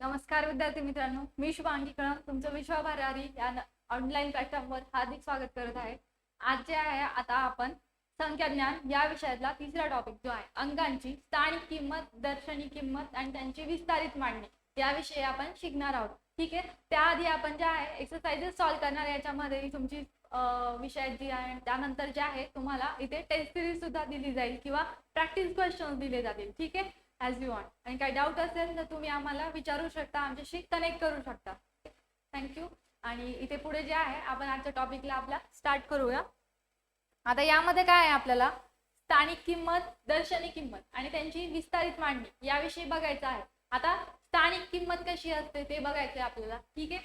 नमस्कार विद्यार्थी मित्रांनो मी शुभांगी कळम तुमचं विश्वभरारी या ऑनलाईन प्लॅटफॉर्मवर हार्दिक स्वागत करत आहे. आज जे आहे आता आपण संख्याज्ञान या विषयातला तिसरा टॉपिक जो आहे अंगांची स्थानिक किंमत दर्शनी किंमत आणि त्यांची विस्तारित मांडणी याविषयी आपण शिकणार आहोत. ठीक आहे? त्याआधी आपण जे आहे एक्सरसाइजेस सॉल्व्ह करणार याच्यामध्ये तुमची विषय जी आहे त्यानंतर जे आहे तुम्हाला इथे टेस्ट सिरीज सुद्धा दिली जाईल किंवा प्रॅक्टिस क्वेश्चन दिले जातील. ठीक आहे? ॲज यू वॉन्ट आणि काही डाऊट असेल तर तुम्ही आम्हाला विचारू शकता आमच्याशी कनेक्ट करू शकता. थँक्यू आणि इथे पुढे जे आहे आपण आजच्या टॉपिकला आपला स्टार्ट करूया. आता यामध्ये काय आहे आपल्याला? स्थानिक किंमत दर्शनी किंमत आणि त्यांची विस्तारित मांडणी याविषयी बघायचं आहे. आता स्थानिक किंमत कशी असते ते बघायचं आहे आपल्याला. ठीक आहे?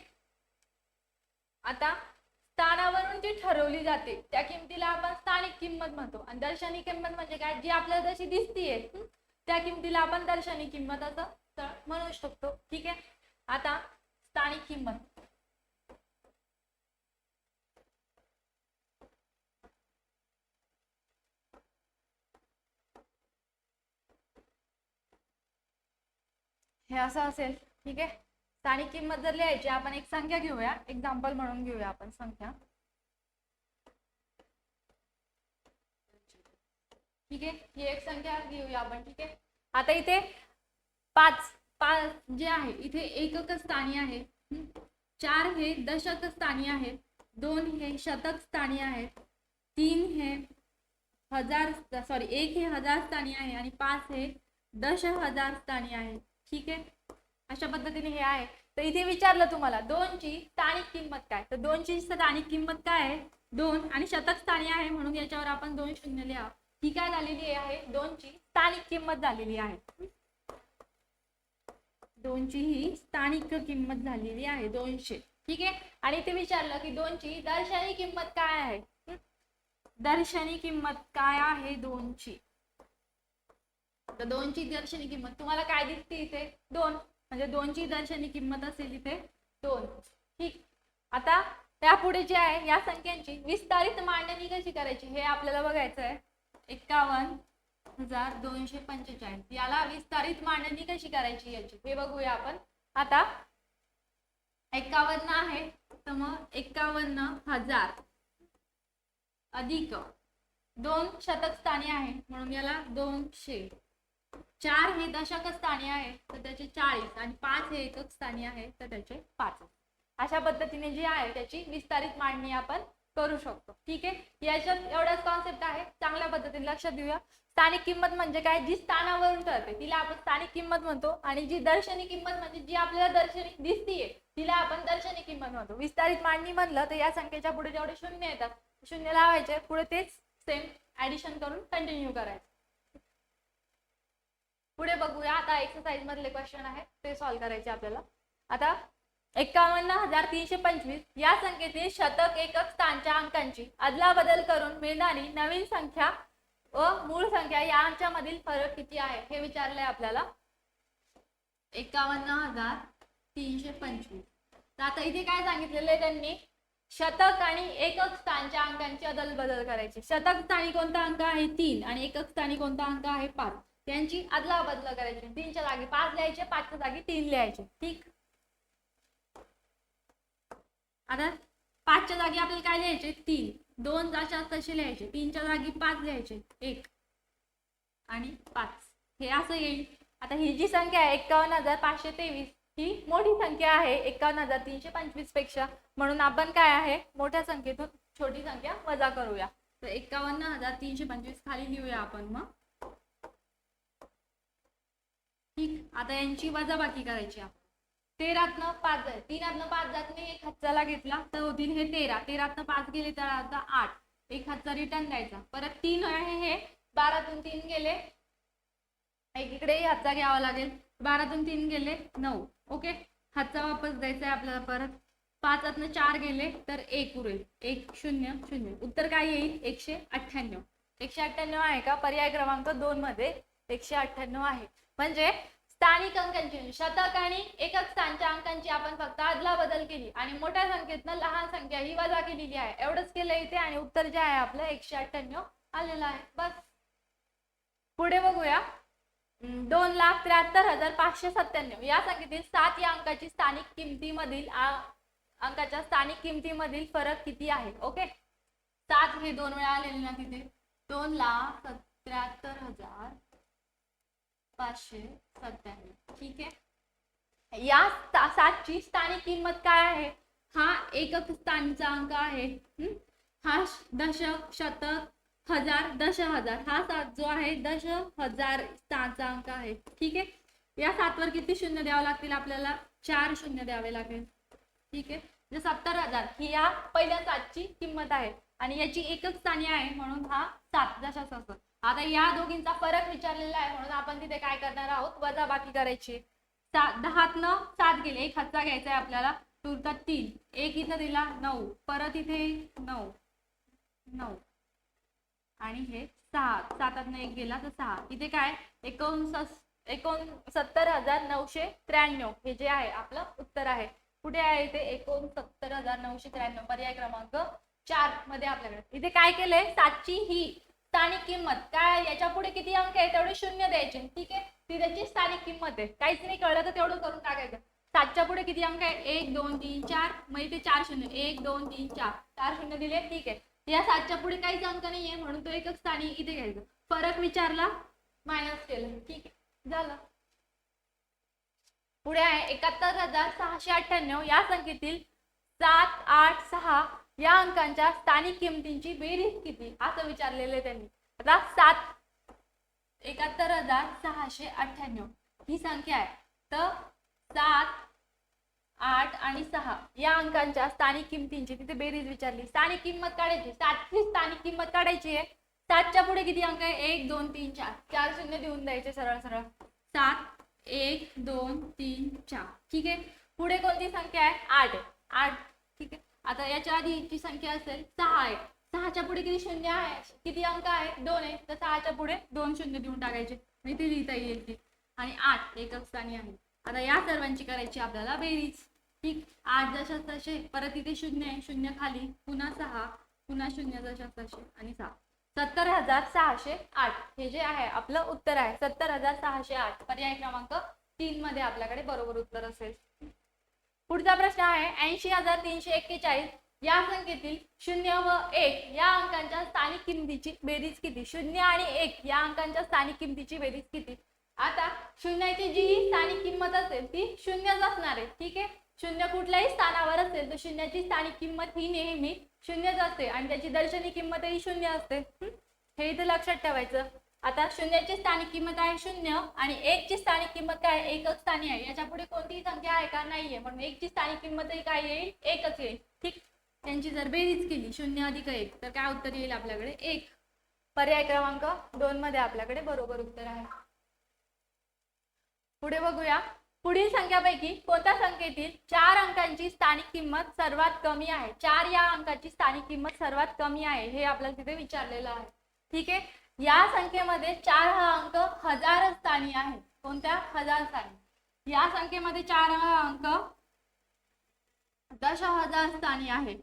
आता स्थानावरून जी ठरवली जाते त्या किमतीला आपण स्थानिक किंमत म्हणतो. आणि दर्शनी किंमत म्हणजे काय? जी आपल्याला जशी दिसतीये त्या किमतीला आपण दर्शनी किंमत असं तर म्हणू शकतो. ठीक आहे? आता स्थानिक किंमत. हे असं असेल. ठीक आहे? स्थानिक किंमत जर लिहायची आपण एक संख्या घेऊया. एक्झाम्पल म्हणून घेऊया आपण संख्या. ठीक आहे? ही एक संख्या घेऊया आपण ठीक आहे? आता इथे पाच पाच जे आहे इथे एकक स्थानी आहे. चार हे दशक स्थानी आहे. दोन हे शतक स्थानी आहे. तीन हे हजार सॉरी एक हे हजार स्थानी आहे आणि पाच हे दश हजार स्थानी आहे. ठीक आहे? अशा पद्धतीने हे आहे. तर इथे विचारलं तुम्हाला दोनची स्थानिक किंमत काय? तर दोनची स्थानिक किंमत काय आहे? दोन आणि शतक स्थानी आहे म्हणून याच्यावर आपण दोन शून्य लिहा. ही काय झालेली आहे? दोनची स्थानिक किंमत झालेली आहे. दोनची ही स्थानिक किंमत झालेली आहे दोनशे. ठीक आहे? आणि ते विचारलं की दोनची दर्शनी किंमत काय आहे? दर्शनी किंमत काय आहे दोनची? तर दोनची दर्शनी किंमत तुम्हाला काय दिसते इथे? दोन. म्हणजे दोनची दर्शनी किंमत असेल इथे दोन. ठीक. आता त्यापुढे जे आहे या संख्यांची विस्तारित मांडणी कशी करायची हे आपल्याला बघायचं आहे एकावन्न हजार दोनशे पंचेचाळीस. याला विस्तारित मांडणी कशी करायची याची? हे बघूया आपण. आता एकावन्न आहे तर मग एकावन्न हजार अधिक दोन शतक स्थानी आहे म्हणून याला दोनशे. चार हे दशक स्थानी आहे तर त्याचे चाळीस. आणि पाच हे एकक स्थानी आहे तर त्याचे पाच. अशा पद्धतीने जी आहे त्याची विस्तारित मांडणी आपण करू शकतो. ठीक आहे? याच्यात एवढाच कॉन्सेप्ट आहे. चांगल्या पद्धतीने लक्षात देऊया. स्थानिक किंमत म्हणजे काय? जी स्थानावरून ठरते तिला आपण स्थानिक किंमत म्हणतो. आणि जी दर्शनी किंमत म्हणजे जी आपल्याला दर्शनी दिसतीये तिला आपण दर्शनी किंमत म्हणतो. विस्तारित मांडणी म्हणलं तर या संख्येच्या पुढे जेवढे शून्य येतात शून्य लावायचे पुढे तेच सेम ऍडिशन करून कंटिन्यू करायचं. पुढे बघूया. आता एक्सरसाइज मधले क्वेश्चन आहेत ते सॉल्व्ह करायचे आपल्याला. आता एकावन्न हजार तीनशे पंचवीस या संख्येतील शतक एकक स्थानच्या अंकांची अदलाबदल करून मिळणारी नवीन संख्या व मूळ संख्या यांच्या मधील फरक किती आहे हे विचारलंय आपल्याला. एकावन्न हजार तीनशे पंचवीस. तर आता इथे काय सांगितलेलं आहे त्यांनी? शतक आणि एकक स्थानच्या अंकांची अदलबदल करायची. शतक स्थानी कोणता अंक आहे? तीन. आणि एकक स्थानी कोणता अंक आहे? पाच. त्यांची अदला बदल करायची. तीनच्या जागी पाच लिहायचे पाचच्या जागी तीन लिहायचे. ठीक? आता पाचच्या जागी आपल्याला काय लिहायचे? तीन. दोन जशा तसे लिहायचे. तीनच्या जागी पाच लिहायचे. एक आणि पाच. हे असं येईल. आता ही जी संख्या आहे एकावन्न हजार पाचशे तेवीस ही मोठी संख्या आहे. एकावन्न हजार तीनशे पंचवीसपेक्षा. म्हणून आपण काय आहे? मोठ्या संख्येतून छोटी संख्या वजा करूया. तर एकावन्न हजार तीनशे पंचवीस खाली लिहूया आपण मग. ठीक. आता यांची वजाबाकी करायची आपण तेरातनं पाच जाईल तीनातनं पाच जात नाही एक हातचाला घेतला तर होतील हे तेरा. तेरातनं पाच गेले तर आता आठ. एक हातचा रिटर्न द्यायचा. परत तीन आहे हे बारातून तीन गेले. एकीकडेही हातचा घ्यावा लागेल. बारातून तीन गेले नऊ. ओके? हातचा वापस द्यायचा आहे आपल्याला परत. पाचातनं चार गेले तर एक उरेल एक शून्य शून्य. उत्तर काय येईल? एकशे अठ्ठ्याण्णव. एकशे अठ्ठ्याण्णव आहे का? पर्याय क्रमांक दोन मध्ये एकशे अठ्ठ्याण्णव आहे. म्हणजे स्थानिक अंकांची शतक आणि एकक स्थानच्या अंकांची आपण फक्त अदलाबदल केली. आणि मोठ्या संख्येतनं लहान संख्या ही वजा केलेली आहे. एवढंच केलं इथे आणि उत्तर जे आहे आपलं एकशे अठ्ठ्याण्णव आलेलं आहे. बस. पुढे बघूया. दोन लाख त्र्याहत्तर हजार पाचशे सत्त्याण्णव. या संख्येतील सात या अंकाची स्थानिक किमतीमधील अंकाच्या स्थानिक किमतीमधील फरक किती आहे? ओके? सात हे दोन वेळा आलेले ना तिथे. दोन लाख त्र्याहत्तर हजार पाचशे सत्त्याण्णव. ठीक आहे? या सा- सातची स्थानिक किंमत काय आहे? हा एकक स्थानीचा अंक आहे. हम्म? हा दशक शतक हजार दश हजार हा सात जो आहे दश हजार स्थानचा अंक आहे. ठीक आहे? या सातवर किती शून्य द्यावं लागतील आपल्याला? चार शून्य द्यावे लागेल. ठीक आहे? म्हणजे सत्तर हजार. ही या पहिल्या सातची किंमत आहे. आणि याची एकच स्थानी आहे म्हणून हा सात जशाच आता या दोघींचा फरक विचारलेला आहे म्हणून आपण तिथे काय करणार आहोत? वजा बाकी करायची. सात दहातनं सात गेले. एक हातचा घ्यायचा आहे आपल्याला. तुरतात तीन. एक इथं दिला नऊ. परत इथे नऊ. नऊ. आणि हे सहा सातातनं एक गेला तर सहा. इथे काय? एकोणसस एकोणसत्तर हजार नऊशे त्र्याण्णव. हे जे आहे आपलं उत्तर आहे. कुठे आहे इथे? एकोणसत्तर हजार नऊशे त्र्याण्णव. पर्याय क्रमांक चारमध्ये आपल्याकडे. इथे काय केलंय? सातची ही. स्थानिक किंमत. काय याच्यापुढे किती अंक आहे तेवढे शून्य द्यायचे. ठीक आहे? ती त्याची स्थानिक किंमत आहे. काहीच नाही कळलं तर तेवढं करून टाकायचं. सातच्या पुढे किती अंक आहे? एक दोन तीन चार. मग इथे चार शून्य. एक दोन तीन चार. चार शून्य दिले. ठीक आहे. या सातच्या पुढे काहीच अंक नाही आहे म्हणून तो एकच स्थानिक इथे घ्यायचा. फरक विचारला मायनस केलं. ठीक आहे. झालं. पुढे आहे एकाहत्तर हजार सहाशे अठ्ठ्याण्णव. या संख्येतील सात आठ सहा या अंकांच्या स्थानिक किमतींची बेरीज किती? असं विचारलेलं आहे त्यांनी. आता सात एकाहत्तर हजार सहाशे अठ्ठ्याण्णव. ही संख्या आहे. तर सात आठ आणि सहा या अंकांच्या स्थानिक किमतींची तिथे बेरीज विचारली. स्थानिक किंमत काढायची. सातची स्थानिक किंमत काढायची आहे. सातच्या पुढे किती अंक आहे? एक दोन तीन चार. चार शून्य देऊन द्यायचे सरळ सरळ. सात एक दोन तीन चार. ठीक आहे? पुढे कोणती संख्या आहे? आठ आठ. ठीक आहे? आता याच्या आधीची संख्या असेल सहा आहे. सहाच्या पुढे किती शून्य आहे? किती अंक आहे? दोन आहे. तर सहाच्या पुढे दोन शून्य देऊन टाकायचे. म्हणजे ती लिहिता येईल ती. आणि आठ एकच स्थानी आहे. आता या सर्वांची करायची आपल्याला बेरीज. ठीक? आठ जशा तसे परत इथे शून्य आहे. शून्य खाली. पुन्हा सहा. पुन्हा शून्य जशा तसे. आणि सहा. सत्तर हजार सहाशे आठ. हे जे आहे आपलं उत्तर आहे. सत्तर हजार सहाशे आठ. पर्याय क्रमांक तीन मध्ये आपल्याकडे बरोबर उत्तर असेल. पुढचा प्रश्न आहे ऐंशी हजार तीनशे एक्केचाळीस या संख्येतील शून्य व एक या अंकांच्या स्थानिक किमतीची बेरीज किती? शून्य आणि एक या अंकांच्या स्थानिक किमतीची बेरीज किती? आता शून्याची जी स्थानिक किंमत असेल ती शून्यच असणार आहे ठीक आहे? शून्य कुठल्याही स्थानावर असेल तर शून्याची स्थानिक किंमत ही नेहमी शून्यच असते आणि त्याची दर्शनी किंमतही शून्य असते. हे इथे लक्षात ठेवायचं. आता शून्याची स्थानिक किंमत आहे शून्य आणि एकची स्थानिक किंमत काय? आहे? एकच स्थानी आहे. याच्यापुढे कोणतीही संख्या आहे का? नाहीये. म्हणून एकची स्थानिक किंमतही काय येईल? एकच येईल. ठीक? त्यांची जर बेरीज केली शून्य अधिक एक तर काय उत्तर येईल आपल्याकडे? एक. पर्याय क्रमांक दोन मध्ये आपल्याकडे बरोबर उत्तर आहे. पुढे बघूया. पुढील संख्यापैकी कोणत्या संख्येतील चार अंकांची स्थानिक किंमत सर्वात कमी आहे? चार या अंकाची स्थानिक किंमत सर्वात कमी आहे हे आपल्याला तिथे विचारलेलं आहे. ठीक आहे? या संख्येमध्ये चार हा अंक हजार स्थानी आहे. कोणत्या? हजार स्थानी. या संख्येमध्ये चार हा अंक दश हजार स्थानी आहे.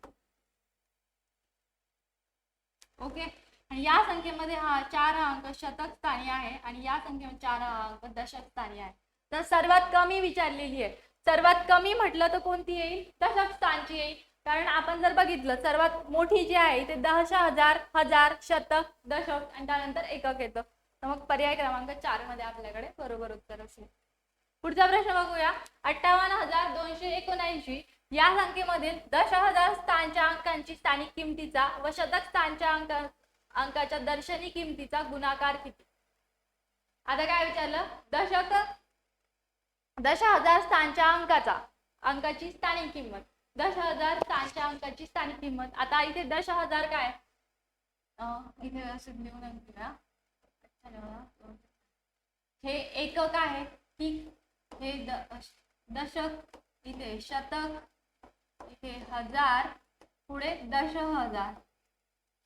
ओके? आणि या संख्येमध्ये हा चार हा अंक शतक स्थानी आहे आणि या संख्येमध्ये चार हा अंक दशक स्थानी आहे. तर सर्वात कमी विचारलेली आहे. सर्वात कमी म्हटलं तर कोणती येईल? दशक स्थानची येईल. कारण आपण जर बघितलं सर्वात मोठी जी आहे ते दश हजार हजार शतक दशक आणि त्यानंतर एकक येतं. तर मग पर्याय क्रमांक चारमध्ये आपल्याकडे बरोबर उत्तर असेल. पुढचा प्रश्न बघूया. अठ्ठावन्न हजार दोनशे एकोणऐंशी या संख्येमधील दश हजार स्थानच्या अंकांची स्थानिक किमतीचा व शतक स्थानच्या अंक अंकाच्या दर्शनी किमतीचा गुणाकार किती? आता काय विचारलं? दशक दश हजार स्थानच्या अंकाचा अंकाची स्थानिक किंमत. दश हजार स्थानच्या अंकाची स्थानिक किंमत. आता इथे दश हजार काय? इथे असं लिहून हे एकक आहे. ठीक हे दशक इथे शतक इथे हजार पुढे दश हजार.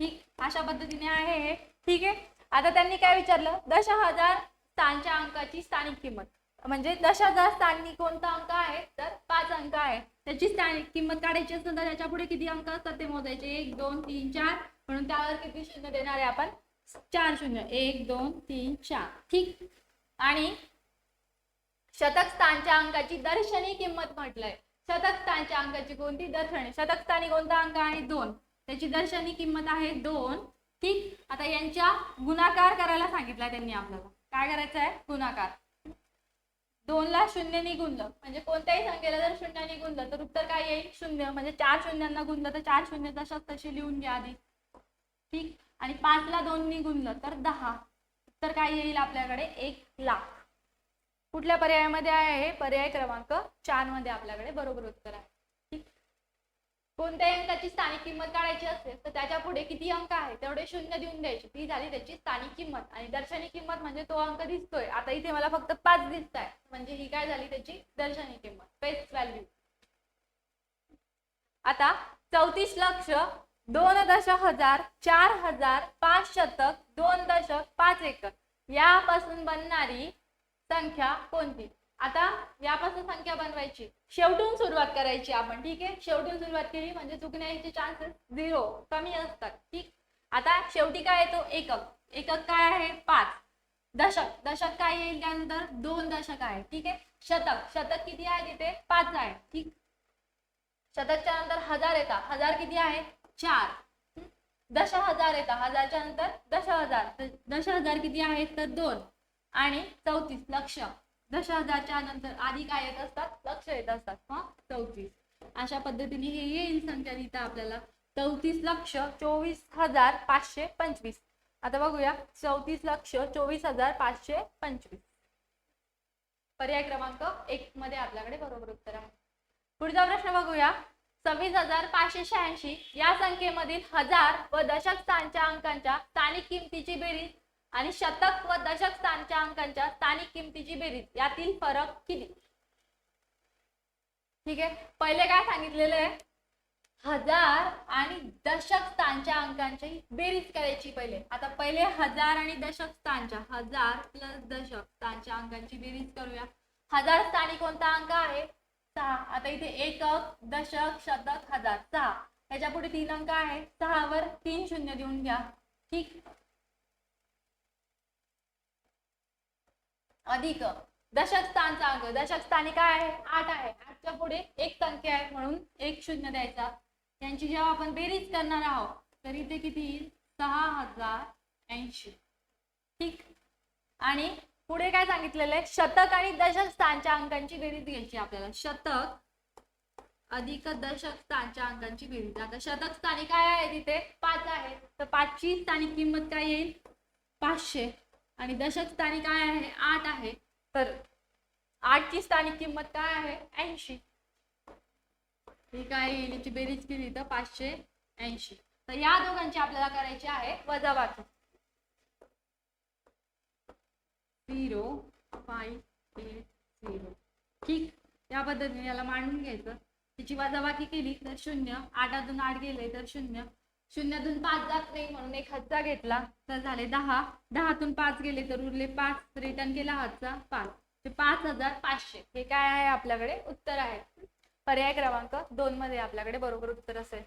ठीक अशा पद्धतीने आहे हे. ठीक आहे? आता त्यांनी काय विचारलं? दश हजार स्थानच्या अंकाची स्थानिक किंमत. म्हणजे दश हजार स्थानी कोणता अंक आहे? तर पाच अंक आहे. त्याची स्थानिक किंमत काढायची असेल तर त्याच्या पुढे किती अंक असतात ते मोजायचे. एक दोन तीन चार. म्हणून त्यावर किती शून्य देणार आहे आपण? चार शून्य. एक दोन तीन चार. ठीक. आणि शतक स्थानच्या अंकाची दर्शनी किंमत म्हटलंय. शतक स्थानच्या अंकाची कोणती दर्शनी? शतक स्थानी कोणता अंक आहे? दोन. त्याची दर्शनी किंमत आहे दोन. ठीक. आता यांच्या गुणाकार करायला सांगितलाय त्यांनी आपल्याला. काय करायचं आहे गुणाकार. दोनला शून्य गुणलं म्हणजे कोणत्याही संख्येला जर शून्य निघून तर उत्तर काय येईल? शून्य. म्हणजे चार शून्यांना गुणलं तर चार शून्य तशाच तशी लिहून घ्या आधी. ठीक? आणि पाचला दोन गुणलं तर दहा. उत्तर काय येईल आपल्याकडे? एक लाख. कुठल्या पर्यायामध्ये आहे हे? पर्याय क्रमांक चारमध्ये आपल्याकडे बरोबर उत्तर आहे. कोणत्याही अंकाची स्थानिक किंमत काढायची असेल तर त्याच्या पुढे किती अंक आहे तेवढे शून्य देऊन द्यायचे. ती झाली त्याची स्थानिक किंमत. आणि दर्शनी किंमत म्हणजे तो अंक दिसतोय. आता इथे मला फक्त पाच दिसत आहे म्हणजे ही काय झाली त्याची? दर्शनी किंमत. बेस्ट व्हॅल्यू आता चौतीस लक्ष दोन दशक हजार चार हजार पाच शतक दोन दशक पाच एकर. यापासून बनणारी संख्या कोणती? आता यापासून संख्या बनवायची. शेवटून सुरुवात करायची आपण ठीक आहे? शेवटून सुरुवात केली म्हणजे चुकण्याचे चान्सेस झिरो कमी असतात ठीक? आता शेवटी काय येतो? एकक. एकक काय आहे? पाच. दशक. दशक काय येईल त्यानंतर? दोन दशक आहे ठीक आहे? शतक. शतक किती आहे तिथे? पाच आहे ठीक? शतकच्या नंतर हजार येतात. हजार किती आहे? चार. दश हजार येतात. हजारच्या नंतर दश हजार. दश हजार किती आहेत? तर दोन. आणि चौतीस. लक्ष. दश हजारच्या नंतर आधी काय येत असतात? लक्ष येत असतात मग चौतीस. अशा पद्धतीने हे येईल संख्या लिहिता आपल्याला. चौतीस लक्ष चोवीस हजार पाचशे पंचवीस. आता बघूया. चौतीस लक्ष चोवीस हजार पाचशे पंचवीस. पर्याय क्रमांक एक मध्ये आपल्याकडे बरोबर उत्तर आहे. पुढचा प्रश्न बघूया. सव्वीस हजार पाचशे शहाऐंशी या संख्येमधील हजार व दशक स्थानच्या अंकांच्या स्थानिक किमतीची बेरीज आणि शतक व दशक स्थानच्या अंकांच्या स्थानिक किमतीची बेरीज यातील फरक किती? ठीक आहे. पहिले काय सांगितलेलं आहे? हजार आणि दशक स्थानच्या अंकांची बेरीज करायची पहिले. आता पहिले हजार आणि दशक स्थानच्या हजार प्लस दशक स्थानच्या अंकांची बेरीज करूया. हजार स्थानी कोणता अंक आहे? सहा. आता इथे एकक दशक शतक हजार. सहा. त्याच्या पुढे तीन अंक आहे सहावर तीन शून्य देऊन घ्या. ठीक? अधिक. दशक स्थानचा अंक दशक स्थानी काय आहे? आठ आहे. आठच्या पुढे एक संख्या आहे म्हणून एक शून्य द्यायचा. त्यांची जेव्हा आपण बेरीज करणार आहोत तर इथे किती येईल? सहा हजार ऐंशी. ठीक? आणि पुढे काय सांगितलेलं आहे? शतक आणि दशक स्थानच्या अंकांची बेरीज घ्यायची आपल्याला. शतक अधिक दशक स्थानच्या अंकांची बेरीज. आता शतक स्थानी काय आहे तिथे? पाच आहे. तर पाचची स्थानिक किंमत काय येईल? पाचशे. आणि दशक स्थानी काय आहे? आठ आहे. तर आठची स्थानिक किंमत काय आहे? ऐंशी. ही काय येईल याची बेरीज केली तर पाचशे ऐंशी. तर या दोघांची आपल्याला करायची आहे वजाबाकी झिरो फाईव्ह एट झिरो. ठीक. या पद्धतीने याला मांडून घ्यायचं. तिची वजाबाकी केली तर शून्य. आठ अजून आठ गेले तर शून्य. शून्यातून पाच जात नाही म्हणून एक हातचा घेतला तर झाले दहा. दहातून पाच गेले तर उरले पाच. रिटर्न केला हातचा पाच. ते पाच हजार पाचशे. हे काय आहे आपल्याकडे? उत्तर आहे. पर्याय क्रमांक दोन मध्ये आपल्याकडे बरोबर उत्तर असेल.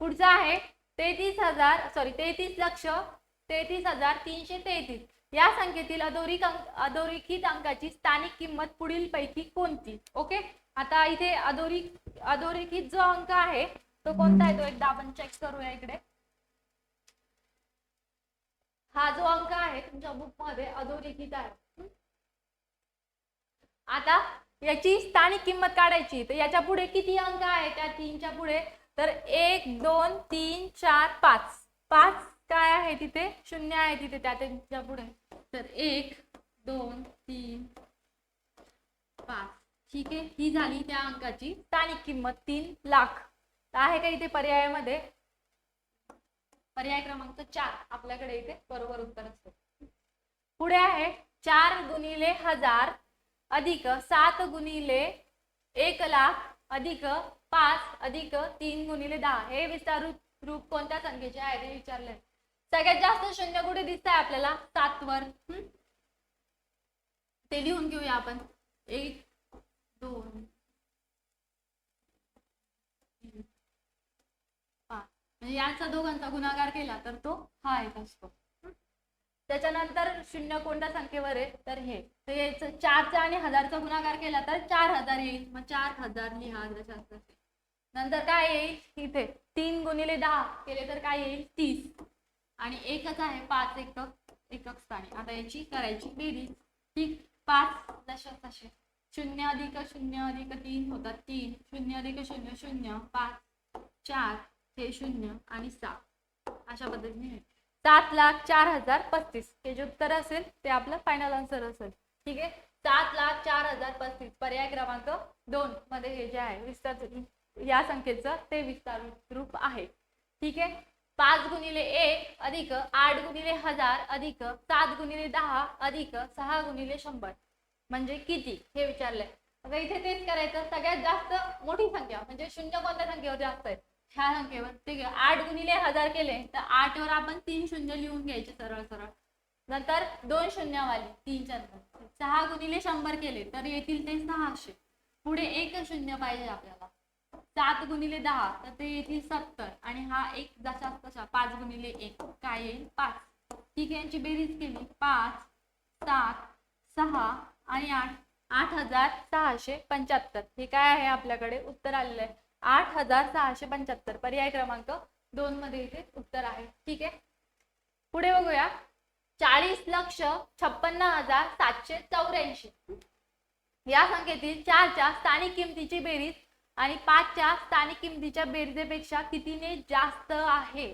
पुढचं आहे तेहतीस हजार सॉरी तेहतीस लक्ष तेहतीस हजार तीनशे तेहतीस. या संख्येतील अधोरिक अंक अधोरेखित अंकाची स्थानिक किंमत पुढील पैकी कोणती? ओके? आता इथे अधोरिक अधोरेखित जो अंक आहे तो कोणता आहे तो एकदा आपण चेक करूया इकडे. हा जो अंक आहे तुमच्या बुकमध्ये अधोरेखित आहे. आता याची स्थानिक किंमत काढायची. तर याच्यापुढे किती अंक आहे त्या तीनच्या पुढे. तर एक दोन तीन चार पाच. पाच काय आहे तिथे? शून्य आहे तिथे त्या त्यांच्या पुढे. तर एक दोन तीन पाच. ठीक आहे? ही झाली त्या अंकाची. स्थानिक किंमत तीन लाख. तर आहे का इथे पर्यायामध्ये? पर्याय क्रमांक चार आपल्याकडे इथे बरोबर उत्तर असतो. पुढे आहे चार गुणिले हजार अधिक सात गुणिले एक लाख अधिक पाच अधिक तीन गुणिले दहा. हे विस्तार रूप कोणत्या संख्येचे आहे ते विचारले सगळ्यात जास्त शून्य कुठे दिसत आहे आपल्याला सातवर ते लिहून घेऊया आपण. एक दोन तीन, पाच म्हणजे याचा दोघांचा गुणाकार केला तर तो हा एक असतो. त्याच्यानंतर शून्य कोणत्या संख्येवर आहे? तर हे. तर याचं चारचा आणि हजारचा गुणाकार केला तर चार हजार येईल. मग चार हजार लिहा नंतर काय येईल? इथे तीन गुणिले दहा केले तर काय येईल? तीस. आणि एकच आहे पाच एकक एकक स्थानी. आता याची करायची बेरीज. ठीक? पाच दशक असे शून्य अधिक शून्य अधिक तीन होतात तीन. शून्य अधिक शून्य शून्य पाच. चार. हे शून्य आणि सात. अशा पद्धतीने सात लाख चार हजार पस्तीस. हे जे उत्तर असेल ते आपलं फायनल आन्सर असेल. ठीक आहे? सात लाख चार हजार पस्तीस. पर्याय क्रमांक दोन मध्ये हे जे आहे विस्तार या संख्येचं ते विस्तार रूप आहे. ठीक आहे? पाच गुणिले एक अधिक आठ गुणिले हजार अधिक सात गुणिले दहा अधिक सहा गुणिले शंभर. म्हणजे किती? हे विचारलंय. आता इथे तेच करायचं. सगळ्यात जास्त मोठी संख्या म्हणजे शून्य कोणत्या संख्येवर जास्त आहे? ह्या संख्येवर ठीक आहे आठ गुणिले हजार केले तर आठ वर आपण तीन शून्य लिहून घ्यायचे सरळ सरळ. नंतर दोन शून्यवाली तीनच्या नंतर सहा गुणिले शंभर केले तर येतील ते सहाशे. पुढे एक शून्य पाहिजे आपल्याला. सात गुणिले दहा तर ते येतील सत्तर. आणि हा एक जसा तसा पाच गुणिले एक काय येईल? पाच. ठीक आहे यांची बेरीज केली. पाच सात सहा आणि आठ. आठ हजार सहाशे पंच्याहत्तर. हे काय आहे आपल्याकडे? उत्तर आलेलं आहे. आठ हजार सहाशे पंच्याहत्तर. पर्याय क्रमांक दोन मध्ये इथे उत्तर आहे. ठीक आहे? पुढे बघूया. चाळीस लक्ष छप्पन्न हजार सातशे चौऱ्याऐंशी. या संख्येतील चारच्या स्थानिक किमतीची बेरीज आणि पाचच्या स्थानिक किमतीच्या बेरजेपेक्षा कितीने जास्त आहे?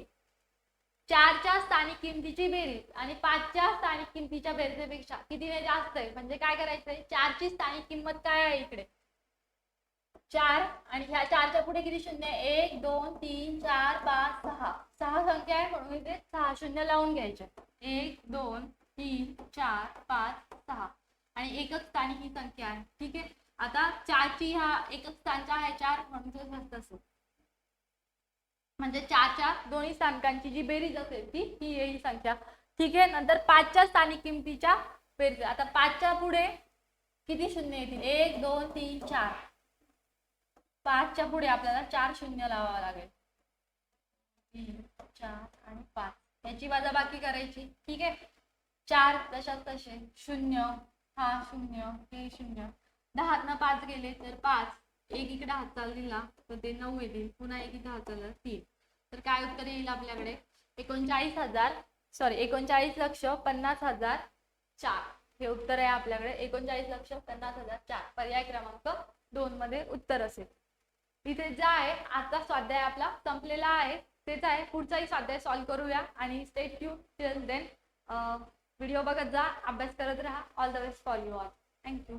चारच्या स्थानिक किमतीची बेरीज आणि पाचच्या स्थानिक किमतीच्या बेरजेपेक्षा कितीने जास्त आहे? म्हणजे काय करायचंय? चारची स्थानिक किंमत काय आहे इकडे? चार आणि ह्या चारच्या पुढे किती शून्य? एक दोन तीन चार पाच सहा. सहा संख्या आहे म्हणून इथे सहा शून्य लावून घ्यायचे. एक दोन तीन चार पाच सहा. आणि एकच स्थानिक ही संख्या आहे. ठीक आहे? आता चारची हा एकच स्थानचा आहे चार म्हणून असेल म्हणजे चारच्या दोन्ही स्थानकांची जी बेरीज असेल ती ही येईल संख्या. ठीक आहे? नंतर पाचच्या स्थानिक किमतीच्या बेरीज. आता पाचच्या पुढे किती शून्य येतील? एक दोन तीन चार. पाचच्या पुढे आपल्याला चार शून्य लावावं लागेल. तीन चार आणि पाच. याची वजाबाकी करायची. ठीक आहे? चार तशात तसे. शून्य हा शून्य हे शून्य. दहातनं पाच गेले तर पाच. एक इकडे हात चाल दिला तर ते नऊ येतील पुन्हा एक इकडे हात चालला तीन. तर काय उत्तर येईल आपल्याकडे? एकोणचाळीस हजार. सॉरी एकोणचाळीस लक्ष पन्नास हजार चार. हे उत्तर आहे आपल्याकडे. एकोणचाळीस लक्ष पन्नास हजार चार. पर्याय क्रमांक दोन मध्ये उत्तर असेल. इथे जे आहे आजचा स्वाध्याय आपला संपलेला आहे. तेच आहे पुढचाही स्वाध्याय सॉल्व्ह करूया आणि state you till then video बघत जा अभ्यास करत राहा. All the best for you all thank you